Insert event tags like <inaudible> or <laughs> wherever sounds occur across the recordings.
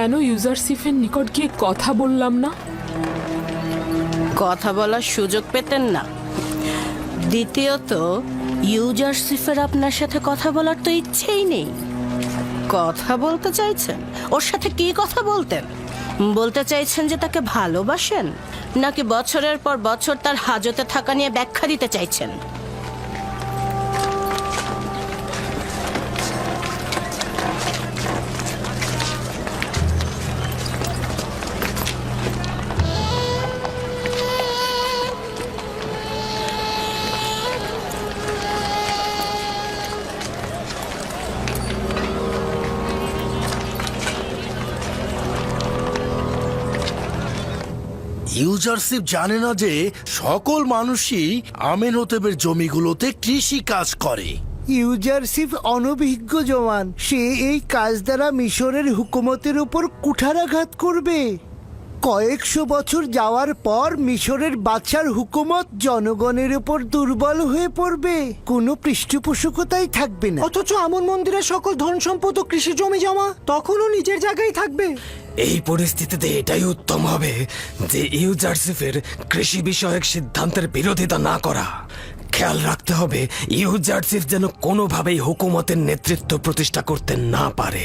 কেন ইউজারসিফের নিকট গিয়ে কথা বললাম না? কথা বলার সুযোগ পেতেন না। দ্বিতীয়ত ইউজারসিফের আপনার সাথে কথা বলার তো ইচ্ছেই নেই। কথা বলতে চাইছেন? ওর সাথে কি কথা বলতেন? বলতে চাইছেন যে তাকে ভালোবাসেন? নাকি বছরের পর বছর তার হাজতে থাকা নিয়ে ব্যাখ্যা দিতে চাইছেন? ইউজারশিপ জানে না যে সকল মানুষই আমেনহতেবের জমিগুলোতে কৃষি কাজ করে। ইউজারশিপ অনভিজ্ঞ জওয়ান, সে এই কাজ দ্বারা মিশরের হুকুমতের উপর কুঠারাঘাত করবে। কয়েকশো বছর যাওয়ার পর মিশরের বাচ্চার হুকুমত জনগণের উপর দুর্বল হয়ে পড়বে। কোনো পৃষ্ঠপোষকতাই থাকবে না। অথচ আমন মন্দিরের সকল ধন সম্পদ ও কৃষি জমি জমা তখনও নিজের জায়গায় থাকবে। এই পরিস্থিতিতে এটাই উত্তম হবে যে ইউজারসিফের কৃষি বিষয়ক সিদ্ধান্তের বিরোধিতা না করা। খেয়াল রাখতে হবে ইউজারসিফ যেন কোনোভাবেই হুকুমতের নেতৃত্ব প্রতিষ্ঠা করতে না পারে।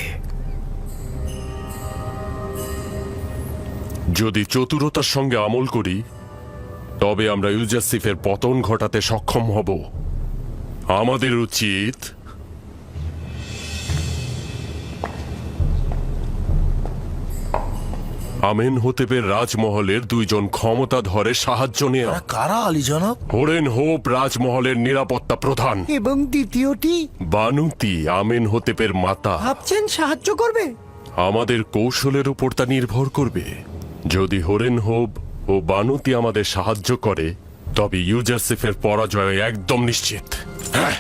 যদি চতুরতার সঙ্গে আমল করি তবে আমরা ইউজারসিফের পতন ঘটাতে সক্ষম হব। আমাদের উচিত আমেন হতেবের রাজমহলের দুইজন ক্ষমতাধরের সাহায্য নেওয়া। কারা আলী জনাব? হরেন হোপ রাজমহলের নিরাপত্তা প্রধান। এবং দ্বিতীয়টি? বানুতি আমেন হতেপের মাতা। ভাবছেন সাহায্য করবে? আমাদের কৌশলের উপর তা নির্ভর করবে। যদি হরেন হোব ও বানুতি আমাদের সাহায্য করে, তবে ইউজারসিফের পরাজয় একদম নিশ্চিত। হ্যাঁ।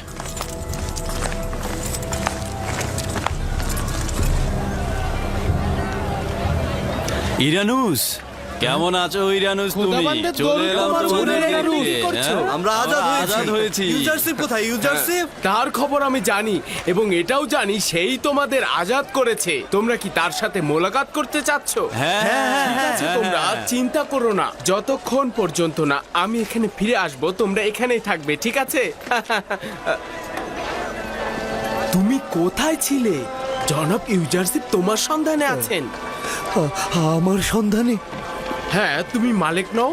ইরানুস কেমন আছো ইরানুস তুমি? চলে এলাম তোমাদের দেখতে হ্যাঁ? আমরা আজাদ হয়েছি। আজাদ হয়েছি। ইউজারশিপ কোথায়? ইউজারশিপ? তার খবর আমি জানি এবং এটাও জানি সেই তোমাদের আজাদ করেছে। তোমরা কি তার সাথে মোলাকাত করতে চাচ্ছ? হ্যাঁ। হ্যাঁ ঠিক আছে তোমরা চিন্তা করো না যতক্ষণ পর্যন্ত না আমি এখানে ফিরে আসব তোমরা এখানেই থাকবে ঠিক আছে? <laughs> তুমি কোথায় ছিলে? জনাব ইউজারশিপ তোমার সন্ধানে আছেন। আমার সন্ধানে। হ্যাঁ তুমি মালিক নও।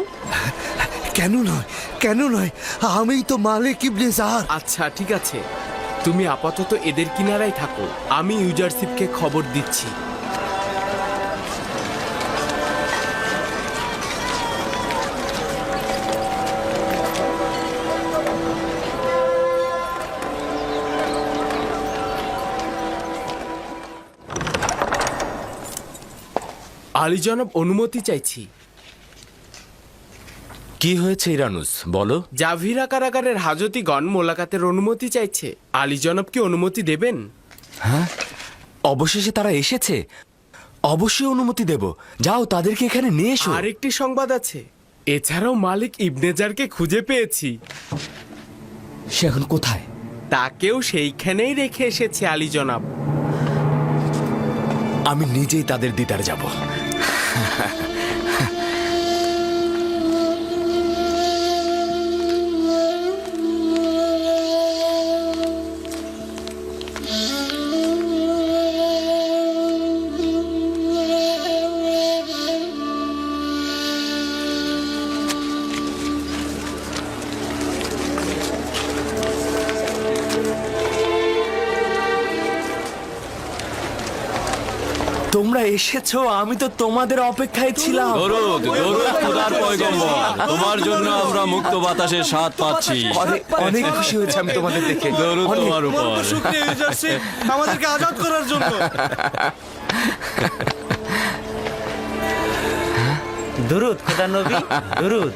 কেন নয়? কেন নয়? আমি তো মালিক ইবনে জাহার আচ্ছা ঠিক আছে। তুমি আপাতত এদের কিনারায় থাকো। আমি ইউজারশিপকে খবর দিচ্ছি। আলী জনাব অনুমতি চাইছি। কি হয়েছে ইরানুস? বলো। জাভিরা কারাগারের হাজতিগণ মোলাকাতের অনুমতি চাইছে। আলী জনাব কি অনুমতি দেবেন? হ্যাঁ অবশেষে তারা এসেছে। অবশ্যই অনুমতি দেব। যাও তাদেরকে এখানে নিয়ে এসো। আরেকটি সংবাদ আছে। এছাড়াও মালিক ইবনেজারকে খুঁজে পেয়েছি। সে এখন কোথায়? তাকেও সেইখানেই রেখে এসেছে আলী জনাব। আমি নিজেই তাদের দিদার যাব। তোমরা এসেছ আমি তো তোমাদের অপেক্ষায় ছিলাম। দরুদ দরুদ খোদার পয়গম্বর তোমার জন্য আমরা মুক্ত বাতাসের স্বাদ পাচ্ছি। অনেক অনেক খুশি হয়েছে আমি তোমাদের দেখে। দরুদ অনেক। তোমার উপর। আমাদেরকে আজাদ করার জন্য। দুরুদ খোদা নবী দুরুদ।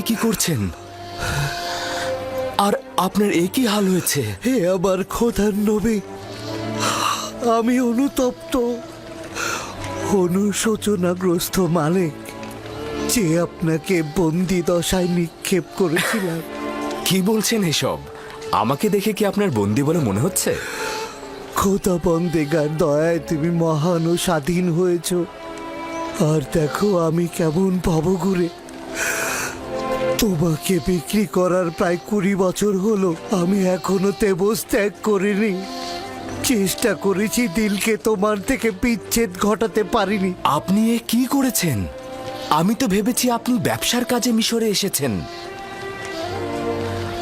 কি করছেন? আর আপনার একই হাল হয়েছে? হে আমার খোদার নবী আমি অনুতপ্ত অনুশোচনাগ্রস্ত মালিক যে আপনাকে বন্দি দশায় নিক্ষেপ করেছিলাম। কি বলছেন এসব? আমাকে দেখে কি আপনার বন্দি বলে মনে হচ্ছে? খোদা বন্দেগার দয়ায় তুমি মহান ও স্বাধীন হয়েছ। আর দেখো আমি কেমন ভবঘুরে। তোমাকে বিক্রি করার প্রায় কুড়ি বছর হলো। আমি এখনও তেবস ত্যাগ করিনি। চেষ্টা করেছি দিলকে তোমার থেকে বিচ্ছেদ ঘটাতে পারিনি। আপনি এ কি করেছেন? আমি তো ভেবেছি আপনি ব্যবসার কাজে মিশরে এসেছেন।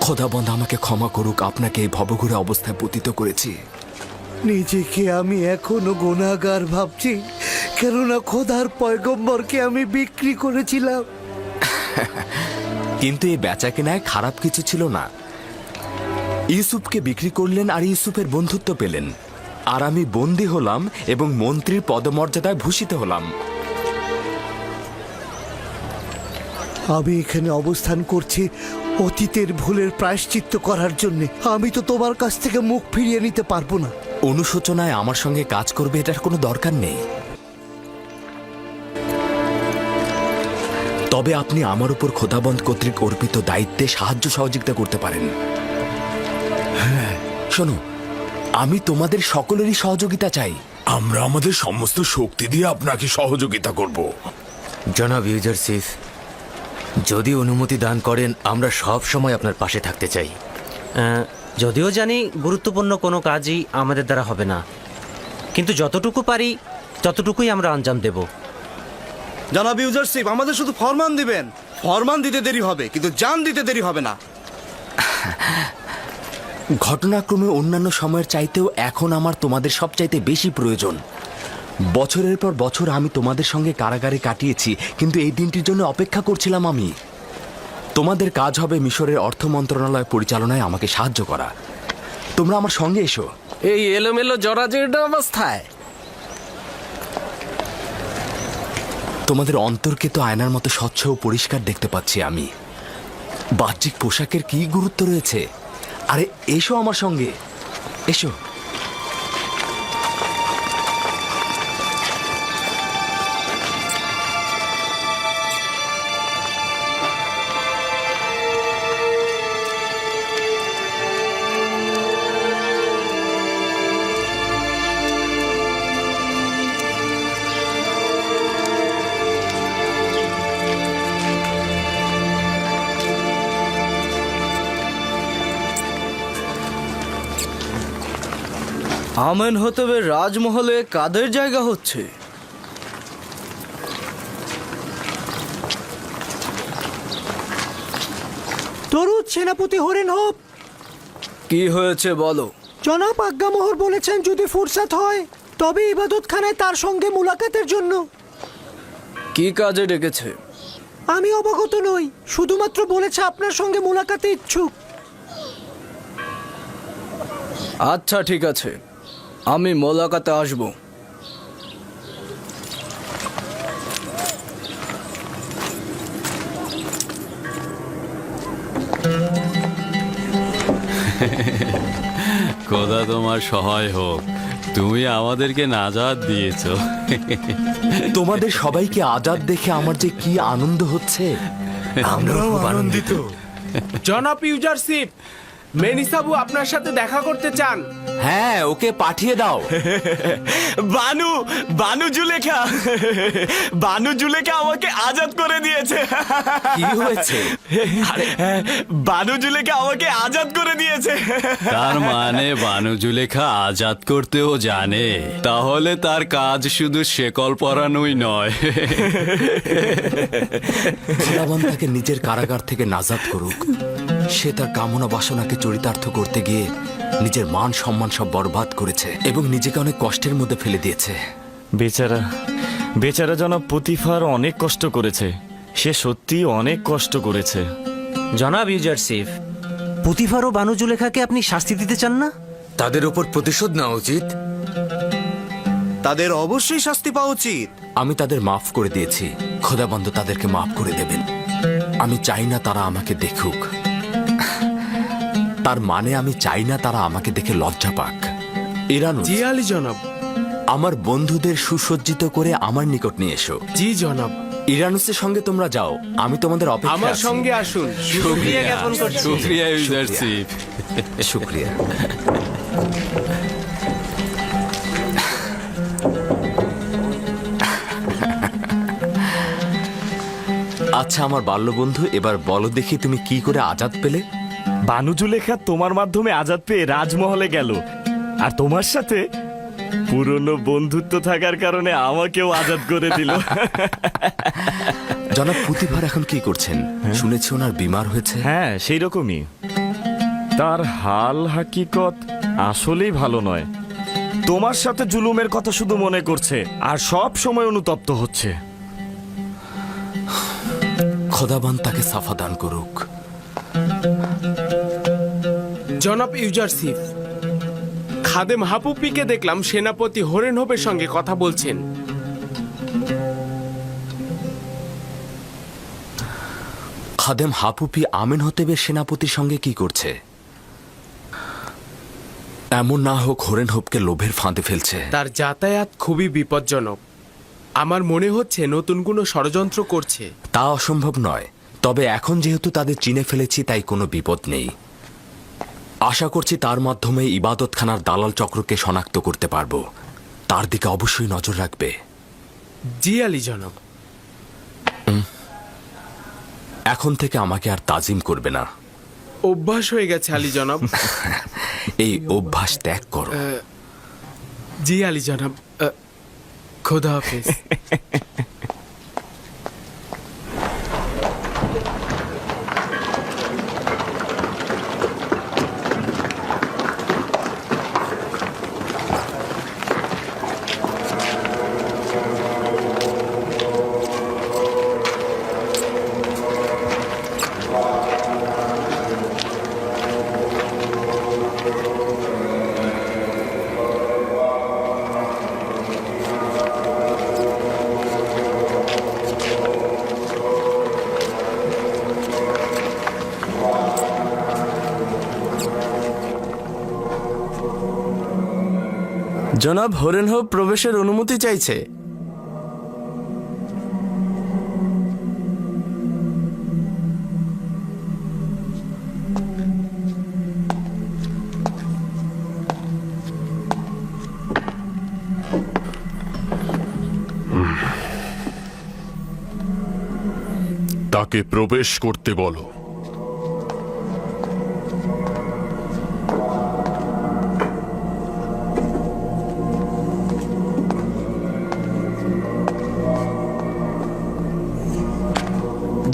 খোদাবন্ধ আমাকে ক্ষমা করুক আপনাকে এই ভবঘুরে অবস্থায় পতিত করেছি। নিজেকে আমি এখনও গুণাগার ভাবছি কেননা খোদার পয়গম্বরকে আমি বিক্রি করেছিলাম। <laughs> কিন্তু এই বেচা কেনায় খারাপ কিছু ছিল না। ইউসুফকে বিক্রি করলেন আর ইউসুফের বন্ধুত্ব পেলেন। আর আমি বন্দী হলাম এবং মন্ত্রীর পদমর্যাদায় ভূষিত হলাম। আমি এখানে অবস্থান করছি অতীতের ভুলের প্রায়শ্চিত্ত করার জন্য। আমি তো তোমার কাছ থেকে মুখ ফিরিয়ে নিতে পারব না। অনুশোচনায় আমার সঙ্গে কাজ করবে এটার কোনো দরকার নেই। তবে আপনি আমার উপর খোদাবন্ধ কর্তৃক অর্পিত দায়িত্বে সাহায্য সহযোগিতা করতে পারেন। হ্যাঁ শোনো আমি তোমাদের সকলেরই সহযোগিতা চাই। আমরা আমাদের সমস্ত শক্তি দিয়ে আপনাকে সহযোগিতা করব। জনাব ইউজারসিফ যদি অনুমতি দান করেন আমরা সব সময় আপনার পাশে থাকতে চাই। যদিও জানি গুরুত্বপূর্ণ কোনো কাজই আমাদের দ্বারা হবে না কিন্তু যতটুকু পারি ততটুকুই আমরা আঞ্জাম দেব। জনাব ইউজারশিপ আমাদের শুধু ফরমান দিবেন। ফরমান দিতে দেরি হবে কিন্তু জান দিতে দেরি হবে না। ঘটনাক্রমে অন্যান্য সময়ের চাইতেও এখন আমার তোমাদের সবচাইতে বেশি প্রয়োজন। বছরের পর বছর আমি তোমাদের সঙ্গে কারাগারে কাটিয়েছি কিন্তু এই দিনটির জন্য অপেক্ষা করছিলাম আমি। তোমাদের কাজ হবে মিশরের অর্থ মন্ত্রণালয় পরিচালনায় আমাকে সাহায্য করা। তোমরা আমার সঙ্গে এসো। এই এলোমেলো জরাজীর্ণ অবস্থায়। তোমাদের অন্তরকে তো আয়নার মতো স্বচ্ছ ও পরিষ্কার দেখতে পাচ্ছি আমি। বাহ্যিক পোশাকের কি গুরুত্ব রয়েছে? আরে, এসো আমার সঙ্গে। এসো। আমেন হতবে রাজমহলে কাদের জায়গা হচ্ছে? তরুদ সেনাপতি হরেন হোপ কি হয়েছে বলো? জনাব আজ্ঞামোহর বলেছেন যদি ফুরসাত হয় তবে ইবাদতখানায় তার সঙ্গে মুলাকাতের জন্য। কি কাজে ডেকেছে? আমি অবগত নই শুধুমাত্র বলেছে আপনার সঙ্গে মুলাকাতে ইচ্ছুক। আচ্ছা ঠিক আছে। আমি মোলাকাতে আসব। খোদা তোমার সহায় হোক। তুমি আমাদেরকে নাজাদ দিয়েছ। তোমাদের সবাইকে আজাদ দেখে আমার যে কি আনন্দ হচ্ছে আমরাও আনন্দিত। জনাব ইউজারশিপ মেনিসাবু আপনার সাথে দেখা করতে চান। হ্যাঁ ওকে পাঠিয়ে দাও। <laughs> বানু বানু জুলেখা। <laughs> বানু জুলেখা আমাকে আজাদ করে দিয়েছে। <laughs> কি হয়েছে? বানু জুলেখা আমাকে আজাদ করে দিয়েছে। তার মানে বানু জুলেখা আজাদ করতেও জানে। তাহলে তার কাজ শুধু শেকল পরানোই নয়। তাকে নিজের কারাগার থেকে নাজাদ করুক। সে তার কামনা বাসনাকে চরিতার্থ করতে গিয়ে নিজের মান সম্মান সব বরবাদ করেছে এবং নিজেকে অনেক কষ্টের মধ্যে ফেলে দিয়েছে। বেচারা বেচারা জনাব পুতিফার অনেক কষ্ট করেছে। সে সত্যি অনেক কষ্ট করেছে। জনাব ইউজারসিফ পুতিফার ও বানুজুলেখাকে আপনি শাস্তি দিতে চান না? তাদের উপর প্রতিশোধ নেওয়া উচিত। তাদের অবশ্যই শাস্তি পাওয়া উচিত। আমি তাদের মাফ করে দিয়েছি। খোদাবন্ধ তাদেরকে মাফ করে দেবেন। আমি চাই না তারা আমাকে দেখুক। তার মানে আমি চাই না তারা আমাকে দেখে লজ্জা পাক। জি আলী জনাব। আমার বন্ধুদের সুসজ্জিত করে আমার নিকট নিয়ে এসো। জি জনাব। ইরানুসের সঙ্গে তোমরা যাও আমি তোমাদের অপেক্ষা আমার সঙ্গে আসুন। শুক্রিয়া। জ্ঞাপন করছি। শুক্রিয়া ইউজারশিপ শুক্রিয়া। আচ্ছা আমার বাল্যবন্ধু এবার বলো দেখি তুমি কি করে আজাদ পেলে? বানুজুলেখা তোমার মাধ্যমে আজাদ পেয়ে রাজমহলে গেল। আর তোমার সাথে পুরনো বন্ধুত্ব থাকার কারণে আমাকেও আজাদ করে দিল। জনাব প্রতিভার এখন কি করছেন? শুনেছি ওনার বিমার হয়েছে। হ্যাঁ সেই রকমই। তার হাল হাকিকত আসলেই ভালো নয়। তোমার সাথে জুলুমের কথা শুধু মনে করছে আর সব সময় অনুতপ্ত হচ্ছে। খোদাবান তাকে সাফা দান করুক। জনাব ইউজারসিফ খাদেম হাপুপিকে দেখলাম সেনাপতি হরেন হোপের সঙ্গে কথা বলছেন। খাদেম হাপুপি আমেন হতেবের সেনাপতির সঙ্গে কি করছে? এমন না হোক হরেন হোপকে লোভের ফাঁদে ফেলছে। তার যাতায়াত খুবই বিপজ্জনক। আমার মনে হচ্ছে নতুন কোনো ষড়যন্ত্র করছে। তা অসম্ভব নয়। তবে এখন যেহেতু তাদের চিনে ফেলেছি তাই কোনো বিপদ নেই। আশা করছি তার মাধ্যমে ইবাদতখানার দালাল চক্রকে শনাক্ত করতে পারব। তার দিকে অবশ্যই নজর রাখবে। জি আলী জনাব। এখন থেকে আমাকে আর তাজিম করবে না। অভ্যাস হয়ে গেছে আলী জনাব। <laughs> এই অভ্যাস ত্যাগ করো। জি আলী জনাব। খোদা হাফেজ। <laughs> জনাব হরেন হোপ প্রবেশের অনুমতি চাইছে। তাকে প্রবেশ করতে বলো।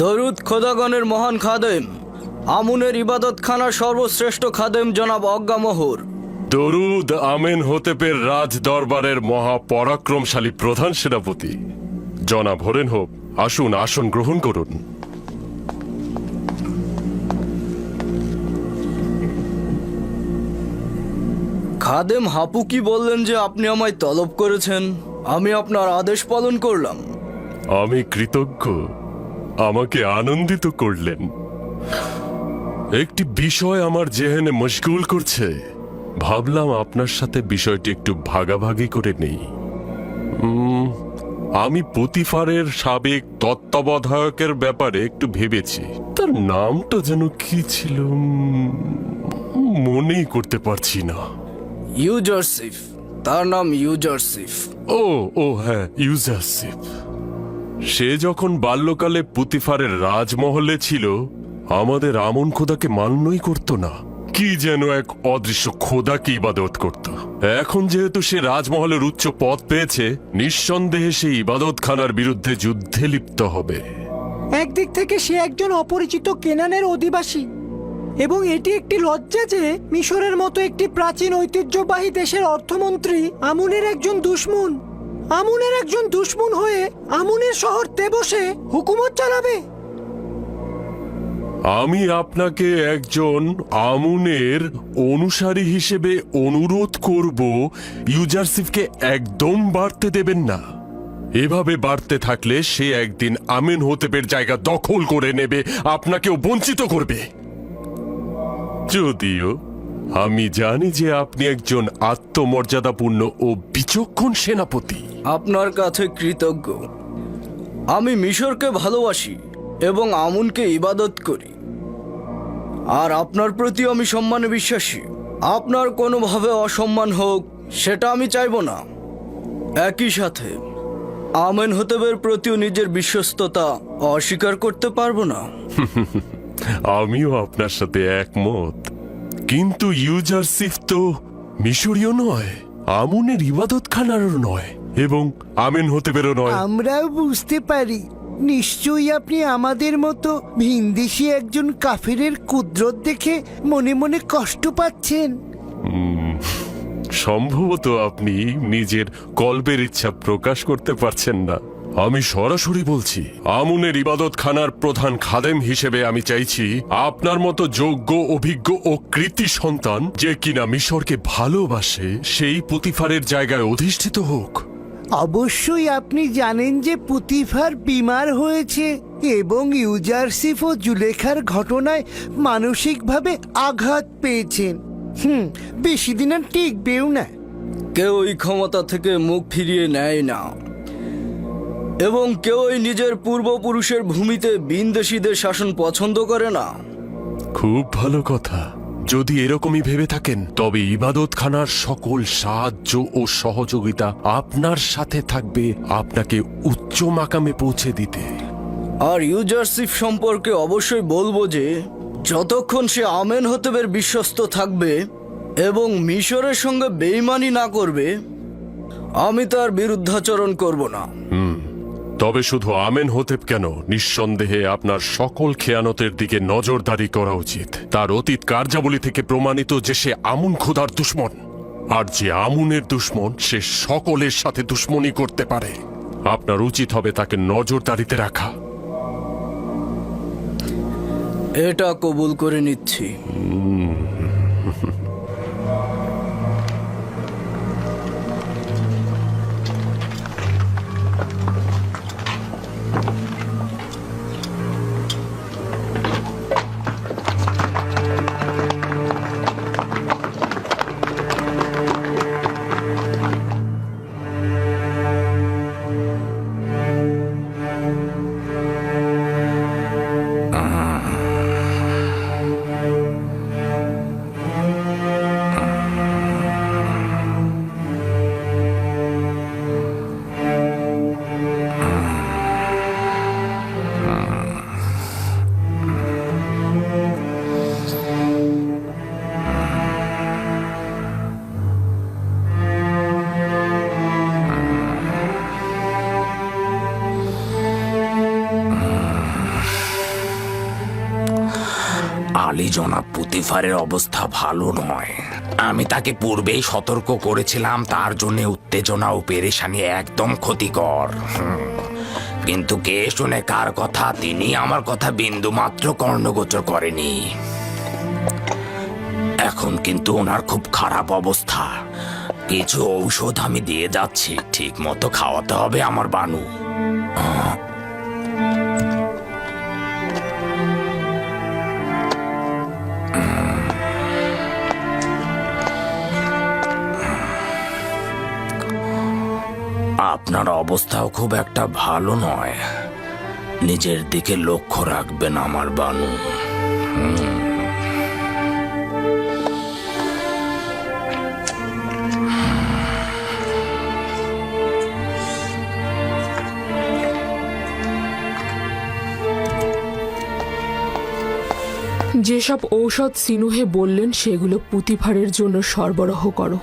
দরুদ খোদাগণের মহান খাদেম আমুনের ইবাদতখানার সর্বশ্রেষ্ঠ খাদেম জনাব অজ্ঞামোহর দরুদ আমেন হতেপের রাজ দরবারের মহাপরাক্রমশালী প্রধান সেনাপতি। জনাব হরেন হোপ আসুন আসন গ্রহণ করুন। খাদেম হাপু কি বললেন যে আপনি আমায় তলব করেছেন? আমি আপনার আদেশ পালন করলাম। আমি কৃতজ্ঞ। আমাকে আনন্দিত করলেন। একটি বিষয় আমার জেহেনে মশগুল করছে। ভাবলাম আপনার সাথে বিষয়টি একটু ভাগাভাগি করে নেই। আমি পুতিফারের সাবেক তত্ত্বাবধায়কের ব্যাপারে একটু ভেবেছি। তার নামটা যেন কি ছিল মনেই করতে পারছি না। ইউজারসিফ। তার নাম ইউজারসিফ। ও ও হ্যাঁ ইউজারশিপ সে যখন বাল্যকালে পুতিফারের রাজমহলে ছিল, আমাদের আমন খোদাকে মান্যই করত না। কি যেন এক অদৃশ্য খোদাকে ইবাদত করত। এখন যেহেতু সে রাজমহলের উচ্চ পদ পেয়েছে, নিঃসন্দেহে সে ইবাদতখানার বিরুদ্ধে যুদ্ধে লিপ্ত হবে। একদিক থেকে সে একজন অপরিচিত কেনানের অধিবাসী, এবং এটি একটি লজ্জা যে মিশরের মতো একটি প্রাচীন ঐতিহ্যবাহী দেশের অর্থমন্ত্রী আমুনের একজন দুশ্মন। আমুনের একজন দুশ্মন হয়ে আমুনের শহর তেবসে হুকুমত চালাবে। আমি আপনাকে একজন আমুনের অনুসারী হিসেবে অনুরোধ করব, ইউজারসিফকে একদম বাড়তে দেবেন না। এভাবে বাড়তে থাকলে সে একদিন আমিন হতেবের জায়গা দখল করে নেবে, আপনাকেও বঞ্চিত করবে। যদিও আমি জানি যে আপনি একজন আত্মমর্যাদাপূর্ণ ও বিচক্ষণ সেনাপতি। আপনার কাছে কৃতজ্ঞ। আমি মিশরকে ভালোবাসি এবং আমুনকে ইবাদত করি। আর আপনার প্রতি আমি সম্মানে বিশ্বাসী। আপনার কোনোভাবে অসম্মান হোক সেটা আমি চাইব না। একই সাথে আমেন হতেবের প্রতিও নিজের বিশ্বস্ততা অস্বীকার করতে পারব না। <laughs> আমিও আপনার সাথে একমত। কিন্তু ইউজারসিফ তো মিশরীয় নয় আমুনের ইবাদত খানারও নয় এবং আমিন হতেবেরও নয়। আমরাও বুঝতে পারি নিশ্চয়ই আপনি আমাদের মতো ভিনদেশি একজন কাফেরের কুদরত দেখে মনে মনে কষ্ট পাচ্ছেন। সম্ভবত আপনি নিজের কল্পের ইচ্ছা প্রকাশ করতে পারছেন না। আমি সরাসরি বলছি আমুনের ইবাদত খানার প্রধান খাদেম হিসেবে আমি চাইছি আপনার মতো যোগ্য অভিজ্ঞ ও কৃতি সন্তান যে কিনা মিশরকে ভালোবাসে সেই পুতিফারের জায়গায় অধিষ্ঠিত হোক। অবশ্যই আপনি জানেন যে পুতিফার বিমার হয়েছে এবং ইউজারসিফ ও জুলেখার ঘটনায় মানসিকভাবে আঘাত পেয়েছেন। হুম বেশি দিন আর টিকবেও না। কেউ এই ক্ষমতা থেকে মুখ ফিরিয়ে নেয় না। এবং কেউই নিজের পূর্বপুরুষের ভূমিতে বিনদেশীদের শাসন পছন্দ করে না। খুব ভালো কথা। যদি এরকমই ভেবে থাকেন তবে ইবাদত খানার সকল সাহায্য ও সহযোগিতা আপনার সাথে থাকবে আপনাকে উচ্চ মাকামে পৌঁছে দিতে। আর ইউজারশিপ সম্পর্কে অবশ্যই বলব যে যতক্ষণ সে আমেন হতেবের বিশ্বস্ত থাকবে এবং মিশরের সঙ্গে বেইমানি না করবে আমি তার বিরুদ্ধাচরণ করব না। তবে শুধু আমেন হতেব কেন? নিঃসন্দেহে আপনার সকল খেয়ানতের দিকে নজরদারি করা উচিত। তার অতীত কার্যাবলী থেকে প্রমাণিত যে সে আমুন খোদার দুশ্মন আর যে আমুনের দুশ্মন সে সকলের সাথে দুশ্মনী করতে পারে। আপনার উচিত হবে তাকে নজরদারিতে রাখা। এটা কবুল করে নিচ্ছি। আলী জনাব পুতিফারের অবস্থা ভালো নয়। আমি তাকে পূর্বেই সতর্ক করেছিলাম, তার জন্য উত্তেজনা ও পেরেশানি একদম ক্ষতিকর। কিন্তু কে শুনে কার কথা, তিনি আমার কথা বিন্দু মাত্র কর্ণগোচর করেনি। এখন কিন্তু ওনার খুব খারাপ অবস্থা। কিছু ঔষধ আমি দিয়ে যাচ্ছি ঠিক মতো খাওয়াতে হবে আমার বানু। আপনার অবস্থাও খুব একটা ভালো নয়। নিজের দিকে লক্ষ্য রাখবেন আমার বানু। যেসব ঔষধ সিনুহে বললেন, সেগুলো পুতিফারের জন্য সরবরাহ করো।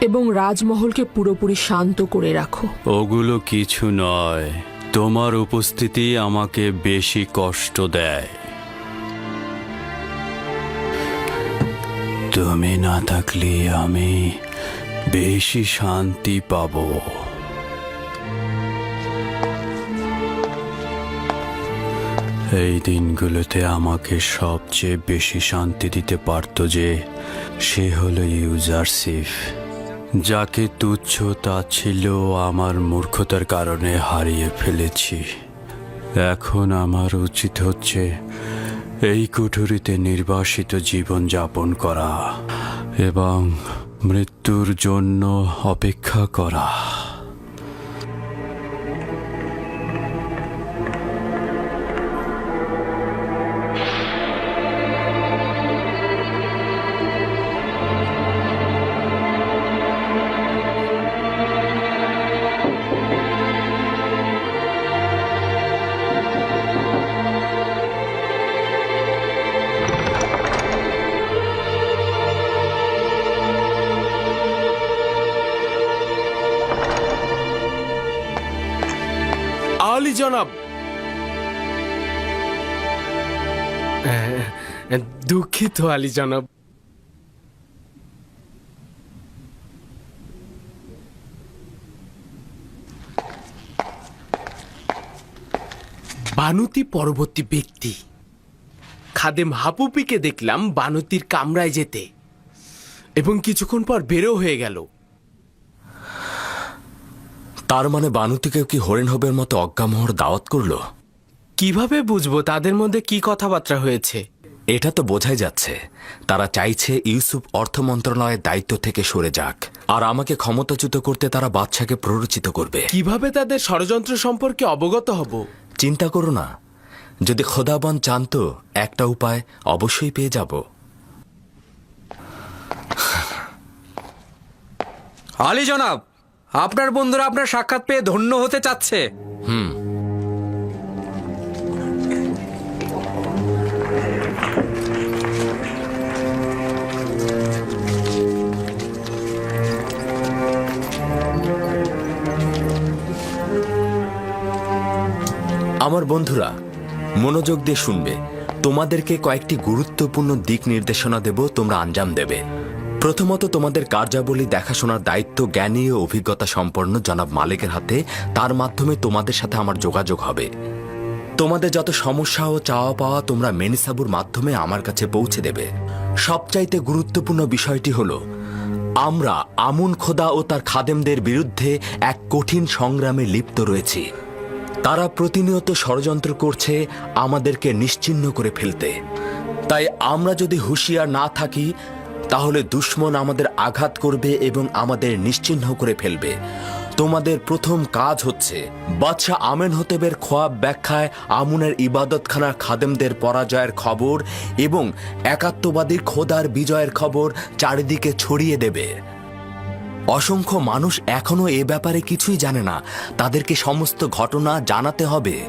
এবং রাজমহলকে পুরোপুরি শান্ত করে রাখো। ওগুলো কিছু নয়। তোমার উপস্থিতি আমাকে বেশি কষ্ট দেয়। তুমি না থাকলে আমি বেশি শান্তি পাব। এই দিনগুলোতে আমাকে সবচেয়ে বেশি শান্তি দিতে পারতো যে সে হলো ইউজারসিফ যাকে তুচ্ছ তা ছিল আমার মূর্খতার কারণে হারিয়ে ফেলেছি। এখন আমার উচিত হচ্ছে এই কুঠুরিতে নির্বাসিত জীবন যাপন করা এবং মৃত্যুর জন্য অপেক্ষা করা। দুঃখিত আলী জনাব। বানুতি পরবর্তী ব্যক্তি। খাদেম হাপুপিকে দেখলাম বানুতির কামরায় যেতে এবং কিছুক্ষণ পর বেরো হয়ে গেল। তার মানে বানুতিকে কি হরিণহবের মতো অজ্ঞামোহর দাওয়াত করল? কীভাবে বুঝব? তাদের মধ্যে কি কথাবার্তা হয়েছে? এটা তো বোঝাই যাচ্ছে তারা চাইছে ইউসুফ অর্থ মন্ত্রণালয়ের দায়িত্ব থেকে সরে যাক আর আমাকে ক্ষমতাচ্যুত করতে তারা বাদশাকে প্ররোচিত করবে। কীভাবে তাদের ষড়যন্ত্র সম্পর্কে অবগত হব? চিন্তা করো না যদি খোদাবন চান তো একটা উপায় অবশ্যই পেয়ে যাব। আলী জনাব আপনার বন্ধুরা আপনার সাক্ষাৎ পেয়ে ধন্য হতে চাচ্ছে। আমার বন্ধুরা, মনোযোগ দিয়ে শুনবে। তোমাদেরকে কয়েকটি গুরুত্বপূর্ণ দিক নির্দেশনা দেব, তোমরা আঞ্জাম দেবে। প্রথমত, তোমাদের কার্যাবলী দেখাশোনার দায়িত্ব, জ্ঞানী ও অভিজ্ঞতা সম্পন্ন জনাব মালিকের হাতে, তার মাধ্যমে তোমাদের সাথে আমার যোগাযোগ হবে। তোমাদের যত সমস্যা ও চাওয়া পাওয়া তোমরা মেনিসাবুর মাধ্যমে আমার কাছে পৌঁছে দেবে। সবচাইতে গুরুত্বপূর্ণ বিষয়টি হল, আমরা আমুন খোদা ও তার খাদেমদের বিরুদ্ধে এক কঠিন সংগ্রামে লিপ্ত রয়েছি। তারা প্রতিনিয়ত ষড়যন্ত্র করছে আমাদেরকে নিশ্চিহ্ন করে ফেলতে। তাই আমরা যদি হুঁশিয়ার না থাকি, তাহলে দুশ্মন আমাদের আঘাত করবে এবং আমাদের নিশ্চিহ্ন করে ফেলবে। তোমাদের প্রথম কাজ হচ্ছে, বাদশাহ আমেন হতেবের খোয়াব ব্যাখ্যায় আমুনের ইবাদতখানার খাদেমদের পরাজয়ের খবর এবং একাত্মবাদী খোদার বিজয়ের খবর চারিদিকে ছড়িয়ে দেবে। অসংখ্য মানুষ এখনও এ ব্যাপারে কিছুই জানে না। তাদেরকে সমস্ত ঘটনা জানাতে হবে।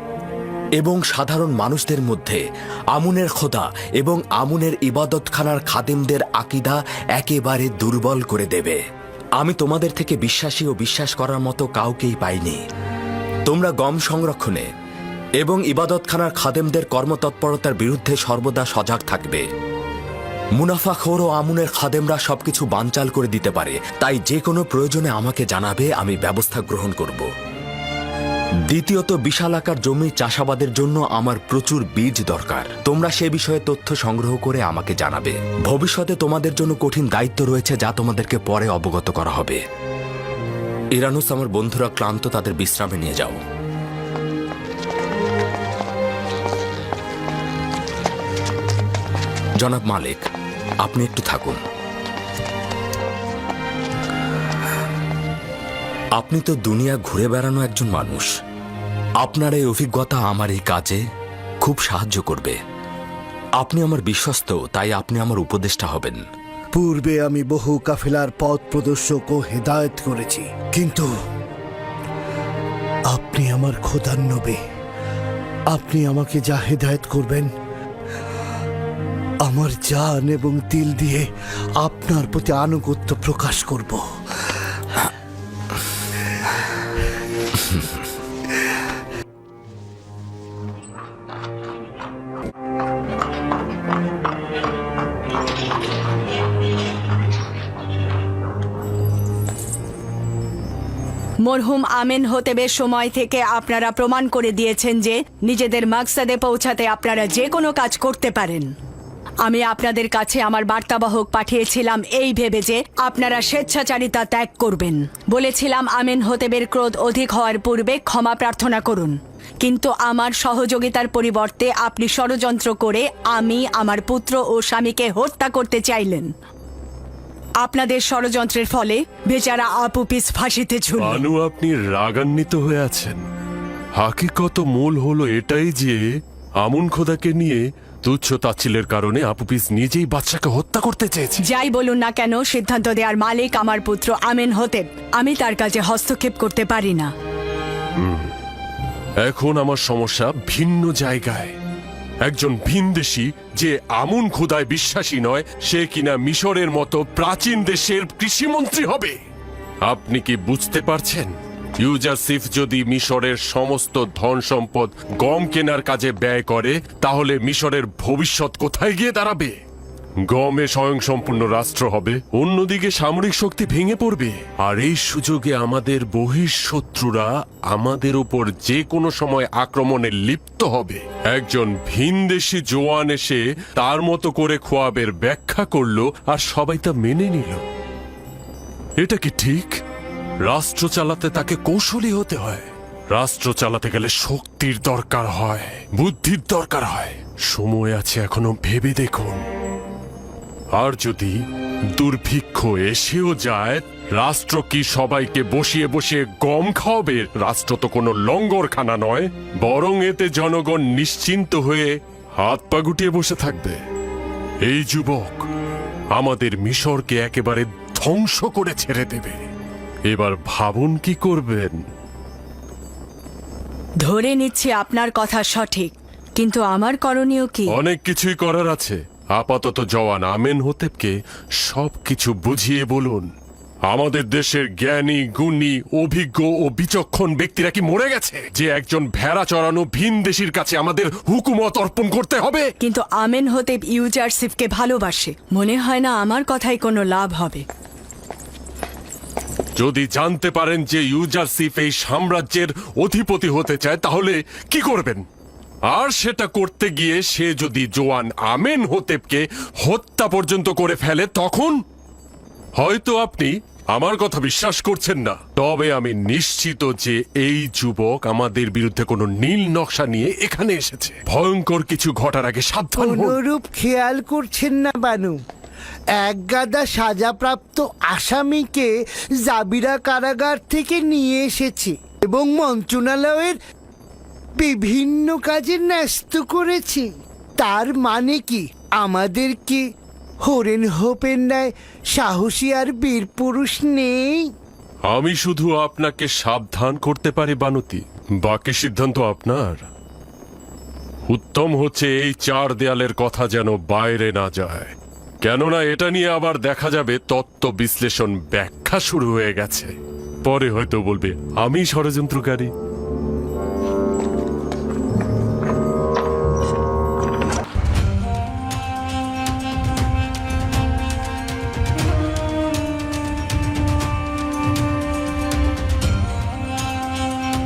এবং সাধারণ মানুষদের মধ্যে আমুনের খোদা এবং আমুনের ইবাদতখানার খাদেমদের আকিদা একেবারে দুর্বল করে দেবে। আমি তোমাদের থেকে বিশ্বাসী ও বিশ্বাস করার মতো কাউকেই পাইনি। তোমরা গম সংরক্ষণে এবং ইবাদতখানার খাদেমদের কর্মতৎপরতার বিরুদ্ধে সর্বদা সজাগ থাকবে। মুনাফাখোর ও আমুনের খাদেমরা সবকিছু বানচাল করে দিতে পারে। তাই যে কোনো প্রয়োজনে আমাকে জানাবে, আমি ব্যবস্থা গ্রহণ করব। দ্বিতীয়ত, বিশাল আকার জমি চাষাবাদের জন্য আমার প্রচুর বীজ দরকার। তোমরা সে বিষয়ে তথ্য সংগ্রহ করে আমাকে জানাবে। ভবিষ্যতে তোমাদের জন্য কঠিন দায়িত্ব রয়েছে যা তোমাদেরকে পরে অবগত করা হবে। ইরানুস, আমার বন্ধুরা, ক্লান্ত, তাদের বিশ্রামে নিয়ে যাও। জনাব মালিক, আপনি একটু থাকুন। আপনি তো দুনিয়া ঘুরে বেড়ানো একজন মানুষ। আপনার এই অভিজ্ঞতা আমার এই কাজে খুব সাহায্য করবে। আপনি আমার বিশ্বস্ত, তাই আপনি আমার উপদেষ্টা হবেন। পূর্বে আমি বহু কাফেলার পথ প্রদর্শক ও হেদায়েত করেছি, কিন্তু আপনি আমার খোদার নবী আপনি আমাকে যা হেদায়েত করবেন আমার জান এবং দিল দিয়ে আপনার প্রতি আনুগত্য প্রকাশ করব। মরহুম আমেন হতেবের সময় থেকে আপনারা প্রমাণ করে দিয়েছেন যে নিজেদের মাকসাদে পৌঁছাতে আপনারা যে কোনো কাজ করতে পারেন। আমি আপনাদের কাছে আমার বার্তাবাহক পাঠিয়েছিলাম এই ভেবে যে আপনারা স্বেচ্ছাচারিতা ত্যাগ করবেন। বলেছিলাম আমিন হতেবের ক্রোধ অধিক হওয়ার পূর্বে ক্ষমা প্রার্থনা করুন। কিন্তু আমার সহযোগিতার পরিবর্তে আপনি ষড়যন্ত্র করে আমি, আমার পুত্র ও স্বামীকে হত্যা করতে চাইলেন। আপনাদের ষড়যন্ত্রের ফলে বেচারা আপুপিস ফাঁসিতে ঝুলল আপনি রাগান্বিত হয়ে আছেন। হাকিকত মূল হলো এটাই যে আমুন খোদাকে নিয়ে তুচ্ছ তাচ্ছিলের কারণে আপুপিস নিজেই বাচ্চাকে হত্যা করতে চেয়েছে যাই বলুন না কেন সিদ্ধান্ত দেওয়ার মালিক আমার পুত্র আমেন হতেব আমি তার কাছে হস্তক্ষেপ করতে পারি না। এখন আমার সমস্যা ভিন্ন জায়গায়। একজন ভিনদেশি যে আমুন খোদায় বিশ্বাসী নয় সে কিনা মিশরের মতো প্রাচীন দেশের কৃষিমন্ত্রী হবে। আপনি কি বুঝতে পারছেন? ইউজাসিফ যদি মিশরের সমস্ত ধন সম্পদ গম কেনার কাজে ব্যয় করে, তাহলে মিশরের ভবিষ্যৎ কোথায় গিয়ে দাঁড়াবে? গমে স্বয়ংসম্পূর্ণ রাষ্ট্র হবে, অন্যদিকে সামরিক শক্তি ভেঙে পড়বে। আর এই সুযোগে আমাদের বহিঃশত্রুরা আমাদের উপর যে কোনো সময় আক্রমণে লিপ্ত হবে। একজন ভিনদেশি জোয়ান এসে তার মতো করে খোয়াবের ব্যাখ্যা করল আর সবাই তা মেনে নিল। এটা কি ঠিক? রাষ্ট্র চালাতে তাকে কৌশলী হতে হয়। রাষ্ট্র চালাতে গেলে শক্তির দরকার হয়, বুদ্ধির দরকার হয়। সময় আছে এখনও ভেবে দেখুন। আর যদি দুর্ভিক্ষ এসেও যায়, রাষ্ট্র কি সবাইকে বসিয়ে বসিয়ে গম খাওয়াবে? রাষ্ট্র তো কোনো লঙ্গরখানা নয়, বরং এতে জনগণ নিশ্চিন্ত হয়ে হাত পা গুটিয়ে বসে থাকবে। এই যুবক আমাদের মিশরকে একেবারে ধ্বংস করে ছেড়ে দেবে। এবার ভাবুন কি করবেন। ধরে নিচ্ছি আপনার কথা সঠিক কিন্তু আমার করণীয় কি? অনেক কিছুই করার আছে। আপাতত জওয়ান আমেন হতেবকে সব কিছু বুঝিয়ে বলুন। আমাদের দেশের জ্ঞানী গুণী অভিজ্ঞ ও বিচক্ষণ ব্যক্তিরা কি মরে গেছে? যে একজন ভেড়া চড়ানো ভিন দেশির কাছে আমাদের হুকুমত অর্পণ করতে হবে? কিন্তু আমেন হতেব ইউজারসিফকে ভালোবাসে। মনে হয় না আমার কথায় কোনো লাভ হবে। যদি জানতে পারেন যে ইউজারসিফ এই সাম্রাজ্যের অধিপতি হতে চায়, তাহলে কি করবেন? আর সেটা করতে গিয়ে সে যদি জোয়ান আমেন হোতেবকে হত্যা পর্যন্ত করে ফেলে, তখন হয়তো আপনি আমার কথা বিশ্বাস করছেন না। তবে আমি নিশ্চিত যে এই যুবক আমাদের বিরুদ্ধে কোনো নীল নকশা নিয়ে এখানে এসেছে। ভয়ঙ্কর কিছু ঘটার আগে সাবধান খেয়াল করছেন না, বানু। এক গাদা সাজাপ্রাপ্ত আসামিকে জাবিরা কারাগার থেকে নিয়ে এসেছে এবং মন্ত্রণালয়ের বিভিন্ন কাজে ন্যস্ত করেছে। তার মানে কি? আমাদের কি হরেন হোপের ন্যায় সাহসী আর বীর পুরুষ নেই। আমি শুধু আপনাকে সাবধান করতে পারি, বানতি। বাকি সিদ্ধান্ত আপনার। উত্তম হচ্ছে এই চার দেয়ালের কথা যেন বাইরে না যায়। কেননা এটা নিয়ে আবার দেখা যাবে তত্ত্ব বিশ্লেষণ ব্যাখ্যা শুরু হয়ে গেছে। পরে হয়তো বলবে, আমি ষড়যন্ত্রকারী।